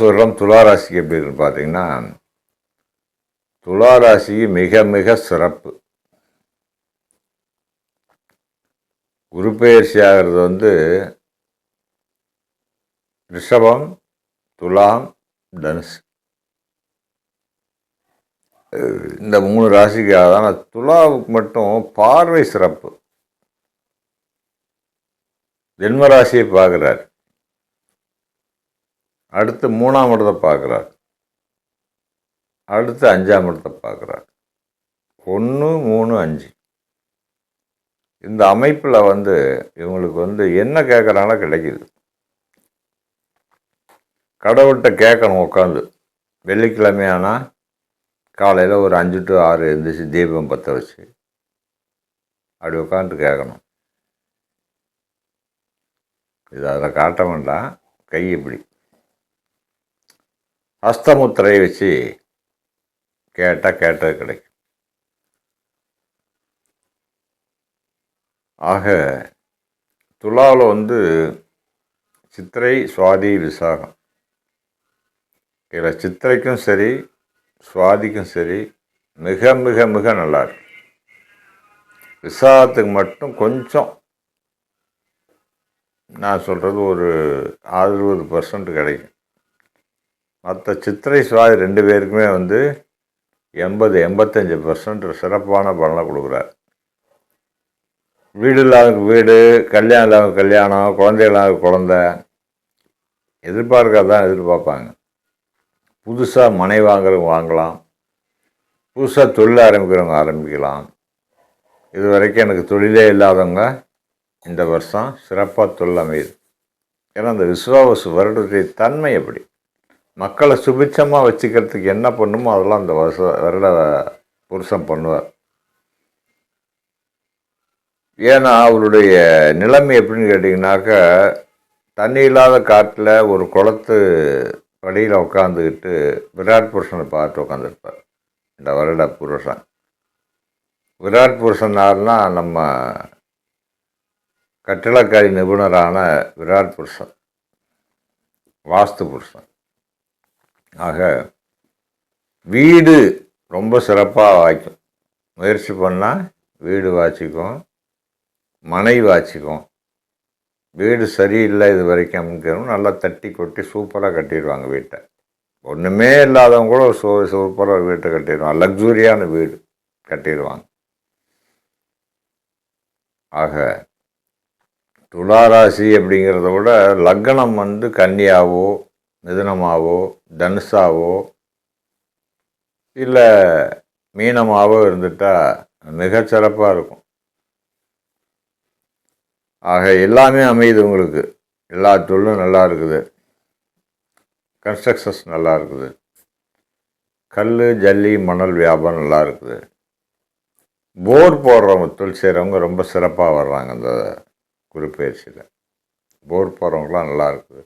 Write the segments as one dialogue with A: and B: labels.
A: சொல்கிறோம் துளாராசிக்கு எப்படி இருக்குன்னு பார்த்தீங்கன்னா துளாராசிக்கு மிக மிக சிறப்பு. குரு பெயர்ச்சி ஆகிறது வந்து ரிஷபம் துலாம் தனுஷ் இந்த மூணு ராசிக்காக தான் துலாவுக்கு மட்டும் பார்வை சிறப்பு. ஜென்ம ராசியை பார்க்குறாரு. அடுத்து மூணாம் இடத்தை பார்க்குறார். அடுத்து அஞ்சாம் இடத்தை பார்க்குறார். ஒன்று மூணு அஞ்சு. இந்த அமைப்பில் வந்து இவங்களுக்கு வந்து என்ன கேட்குறாங்களோ கிடைக்குது. கடவுள்கிட்ட கேட்கணும் உட்காந்து வெள்ளிக்கிழமையானா காலையில் ஒரு அஞ்சு டு ஆறு எழுந்திரிச்சு தீபம் பற்ற வச்சு அப்படி உட்காந்துட்டு கேட்கணும். இது அதில் காட்ட வேண்டாம். கை இப்படி. அஸ்தமுத்திரையை வச்சு கேட்டால் கேட்டது கிடைக்கும். ஆக துலாவில் வந்து சித்திரை சுவாதி விசாகம். இதில் சித்திரைக்கும் சரி சுவாதிக்கும் சரி மிக மிக மிக நல்லா இருக்கு. விசாகத்துக்கு மட்டும் கொஞ்சம் நான் சொல்கிறது ஒரு அறுபது பர்சன்ட் கிடைக்கும். மற்ற சித்திரை சுவாதி ரெண்டு பேருக்குமே வந்து எண்பது எண்பத்தஞ்சு பர்சன்ட் சிறப்பான பலனை கொடுக்குறாரு. வீடு இல்லாதவங்க வீடு கல்யாணம் இல்லாதவங்க கல்யாணம் குழந்தை இல்லாத குழந்த எதிர்பார்க்காதான் எதிர்பார்ப்பாங்க. புதுசாக மனை வாங்குறவங்க வாங்கலாம் புதுசாக தொழில் ஆரம்பிக்கிறவங்க ஆரம்பிக்கலாம். இது வரைக்கும் எனக்கு தொழிலே இல்லாதவங்க இந்த வருஷம் சிறப்பாக தொழில் அமையுது. ஏன்னா அந்த விஸ்வாவசு வருடத்துடைய தன்மை எப்படி? மக்களை சுபிட்சமாக வச்சுக்கிறதுக்கு என்ன பண்ணுமோ அதெல்லாம் அந்த வருஷ வருட புருஷன் பண்ணுவார். ஏன்னா அவருடைய நிலைமை எப்படின்னு கேட்டிங்கனாக்கா தண்ணி இல்லாத காட்டில் ஒரு குளத்து படியில் உட்காந்துக்கிட்டு விராட் புருஷனை பார்த்து உட்காந்துருப்பார் இந்த வருட புருஷன். விராட் புருஷன் நம்ம கட்டிடக்கலை நிபுணரான விராட் புருஷன். வாஸ்து புருஷன். ஆக வீடு ரொம்ப சிறப்பாக வாய்க்கும். முயற்சி பண்ணால் வீடு வாய்ச்சிக்கும் மனை வாய்ச்சிக்கும். வீடு சரியில்லை இது வரைக்கும் நல்லா தட்டி கொட்டி சூப்பராக கட்டிடுவாங்க வீட்டை. ஒன்றுமே இல்லாதவங்க கூட ஒரு சூ சூப்பராக வீட்டை கட்டிடுவாங்க. லக்ஸூரியான வீடு கட்டிடுவாங்க. ஆக துளாராசி அப்படிங்கிறத விட லக்னம் வந்து கன்னியாவோ மிதுனமாவோ தனுஷாவோ இல்லை மீனமாவோ இருந்துட்டால் மிகச்சிறப்பாக இருக்கும். ஆக எல்லாமே அமையுது உங்களுக்கு. எல்லா தொழிலும் நல்லா இருக்குது. கன்ஸ்ட்ரக்ஷன்ஸ் நல்லா இருக்குது. கல் ஜல்லி மணல் வியாபாரம் நல்லா இருக்குது. போர் போடுறவங்க தொழில் செய்கிறவங்க ரொம்ப சிறப்பாக வர்றாங்க அந்த குறிப்பயிற்சியில் போர் போடுறவங்களாம் நல்லா இருக்குது.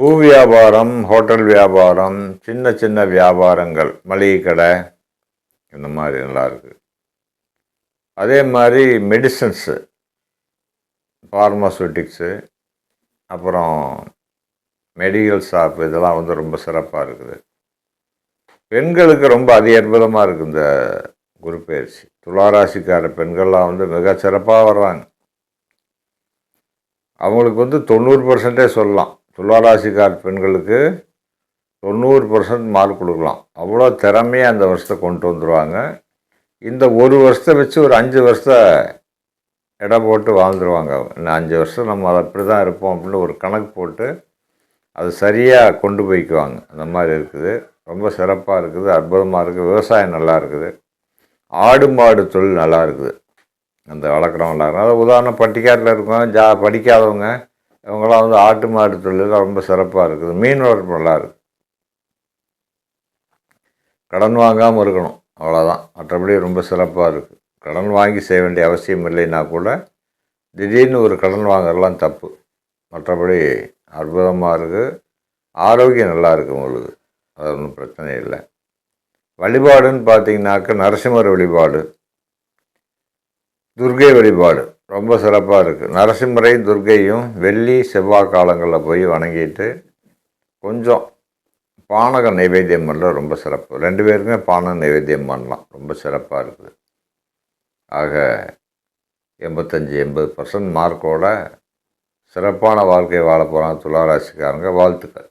A: பூ வியாபாரம் ஹோட்டல் வியாபாரம் சின்ன சின்ன வியாபாரங்கள் மளிகை கடை இந்த மாதிரி நல்லாயிருக்கு இருக்குது அதே மாதிரி மெடிசன்ஸு ஃபார்மாசூட்டிக்ஸு அப்புறம் மெடிக்கல் ஷாப் இதெல்லாம் வந்து ரொம்ப சிறப்பாக இருக்குது. பெண்களுக்கு ரொம்ப அதி அற்புதமாக இருக்குது இந்த குரு பயிற்சி. துளாராசிக்கார பெண்கள்லாம் வந்து மிக சிறப்பாக வர்றாங்க. அவங்களுக்கு வந்து தொண்ணூறு பர்சன்டே சொல்லலாம். துளாராசிக்கார பெண்களுக்கு தொண்ணூறு பர்சன்ட் மார்க் கொடுக்கலாம். அவ்வளோ திறமையாக அந்த வருஷத்தை கொண்டு வந்துடுவாங்க இந்த ஒரு வருஷத்தை வச்சு ஒரு அஞ்சு வருஷத்தை எடை போட்டு வாழ்ந்துருவாங்க. இன்னும் அஞ்சு வருஷம் நம்ம அதை அப்படி தான் இருப்போம் அப்படின்னு ஒரு கணக்கு போட்டு அது சரியாக கொண்டு போய்க்குவாங்க. அந்த மாதிரி இருக்குது. ரொம்ப சிறப்பாக இருக்குது. அற்புதமாக இருக்குது. விவசாயம் நல்லா இருக்குது. ஆடு மாடு தொழில் நல்லா இருக்குது. அந்த வளர்க்குறவங்க அதாவது உதாரணம் பட்டிக்காட்டில் இருக்கோம் ஜா படிக்காதவங்க இவங்களாம் வந்து ஆட்டு மாடு தொழில் ரொம்ப சிறப்பாக இருக்குது. மீன் வளர்ப்பு நல்லா இருக்குது கடன் வாங்காமல் இருக்கணும். அவ்வளோதான் மற்றபடி ரொம்ப சிறப்பாக இருக்குது கடன் வாங்கி செய்ய வேண்டிய அவசியம் இல்லைன்னா கூட திடீர்னு ஒரு கடன் வாங்குறதுலாம் தப்பு. மற்றபடி அற்புதமாக இருக்குது ஆரோக்கியம் நல்லா இருக்குது உங்களுக்கு. அது ஒன்றும் பிரச்சனை இல்லை. வழிபாடுன்னு பார்த்தீங்கன்னாக்க நரசிம்மர் வழிபாடு துர்கை வழிபாடு ரொம்ப சிறப்பாக இருக்குது நரசிம்மரையும் துர்க்கையும் வெள்ளி செவ்வாய் காலங்களில் போய் வணங்கிட்டு கொஞ்சம் பானக நைவேத்தியம் பண்ணல ரொம்ப சிறப்பு. ரெண்டு பேருமே பானக நைவேத்தியம் பண்ணலாம். ரொம்ப சிறப்பாக இருக்குது. ஆக எண்பத்தஞ்சு எண்பது பர்சன்ட் மார்க்கோட சிறப்பான வாழ்க்கை வாழ போகிறாங்க துளாராசிக்காரங்க. வாழ்த்துக்கள்.